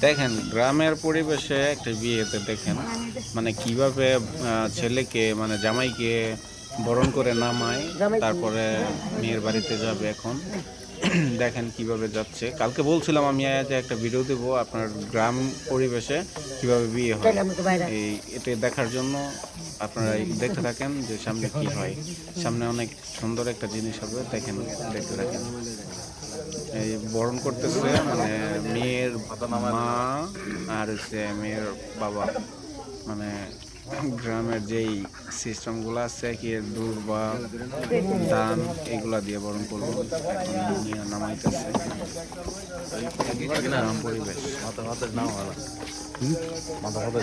দেখেন গ্রামের পরিবেশে একটা বিয়েতে দেখেন মানে কীভাবে ছেলেকে মানে জামাইকে বরণ করে নামায় তারপরে মেয়ের বাড়িতে যাবে এখন। দেখেন কীভাবে যাচ্ছে। কালকে বলছিলাম আমি যে একটা ভিডিও দেবো আপনার গ্রাম পরিবেশে কীভাবে বিয়ে হয়। এই এটা দেখার জন্য আপনারা দেখতে থাকেন যে সামনে কি হয়। সামনে অনেক সুন্দর একটা জিনিস হবে দেখেন দেখতে থাকেন। বরণ করতেছে মানে মেয়ের মা আর হচ্ছে মেয়ের বাবা। মানে গ্রামের যেই সিস্টেমগুলো আছে কি দূর বা দান এগুলো দিয়ে বরণ করব। নামাইতেছে। গ্রাম পরিবেশ। মাথা মাথার নাম মাথা মাথার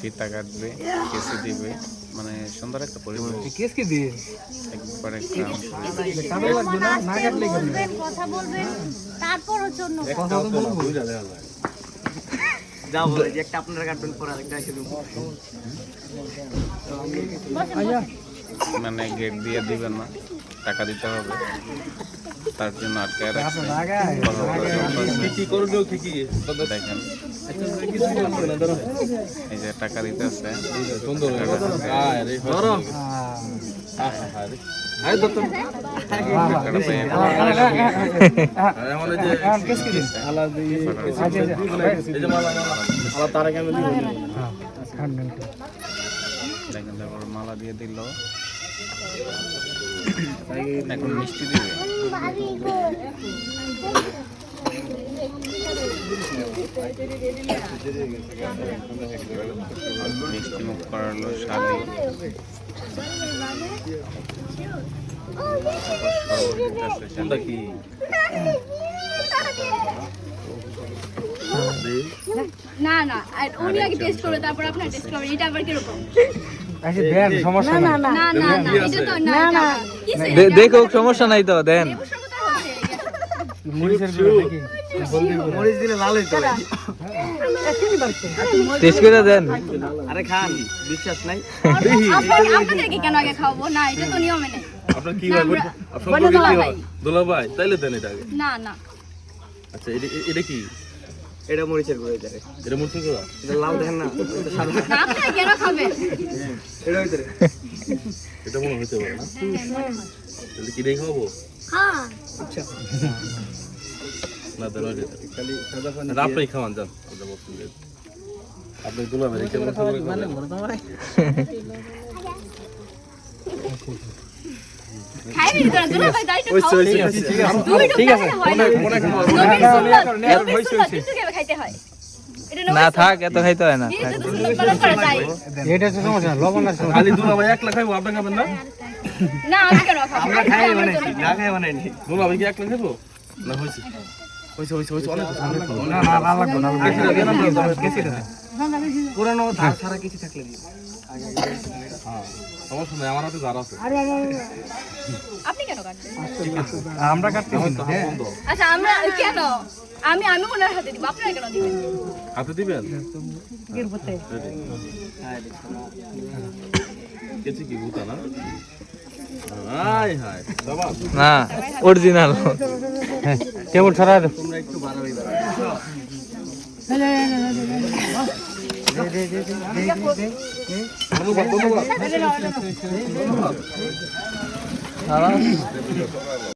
ফিতা কাটবে কেসি দিবে। মানে সুন্দর একটা পরিবেশ। কেসকে দিয়ে? একবার একটা না কাটলে কথা বলবেন তারপর হচ্ছে অন্য কথা বলব। যা বলে যে একটা আপনারা কাটবেন পরে আরেকটা এসে খেলুন মানে গেট দিয়ে দিবেন না টাকা দিতে হবে তার জন্য আটকে রাখছে দেখেন এই যে টাকা দিতে আছে আলাদা দেখেন তারপর মালা দিয়ে দিল। এখন মিষ্টি দিবে। মিষ্টি মুখ করালো শালি। কি না না আর উনি আগে টেস্ট করবে তারপর আপনার টেস্ট করবেন এটা আবার কীরকম? সমস্যা নাই। না না না এটা তো না না। কিসে দেখো সমস্যা নাই তো দেন। দেন। আপনার আপনাদেরকে কেন আগে খাওয়াবো? না এটা তো নিয়মে নেই। আপনার কি না, ভাই কি দোলা দোলা ভাই তাইলে দেন এটা আগে। না না। আচ্ছা এটা এটা কি? এটা মরিচের গুঁড়ো এটা এটা মুরসুন করা এটা লাল দেখেন না এটা সাদা। না কেন খাবেন? এটা ভিতরে। এটা মনে হইতে পারে না। তাহলে কি দেখে খাব? হ্যাঁ। না খালি সাদা পানি আপনি খাওয়ান যান। ওটা বলছেন আপনি দোলা ভাই কেমন করে খাবেন? খাইবি তো না থাক এত খাইতে হয় না। খালি দোলা ভাই একলা খাইবো আপনি খাবেন না? না আমি কেন খাব? আমরা খাই মানে না খাই মানে নি। দোলা ভাই কি একলা খাব না হয়েছে। অনেক। না না না লাগবে না পুরানো ধার ছাড়া কিছু থাকলে দিই হ্যাঁ, সমস্যা নাই আমার হাতে যারা আছে। আপনি কেন কাটছেন? আমরা কাটতে আমার তো আচ্ছা আমরা কেন? আমি আমি ওনার হাতে দিব আপনারা কেন দিবেন? হাতে দিবেন? কেছি কি ভূতা না হাই হাই না অরিজিনাল। কেমন ছড়া ধন্যবাদ ধন্যবাদ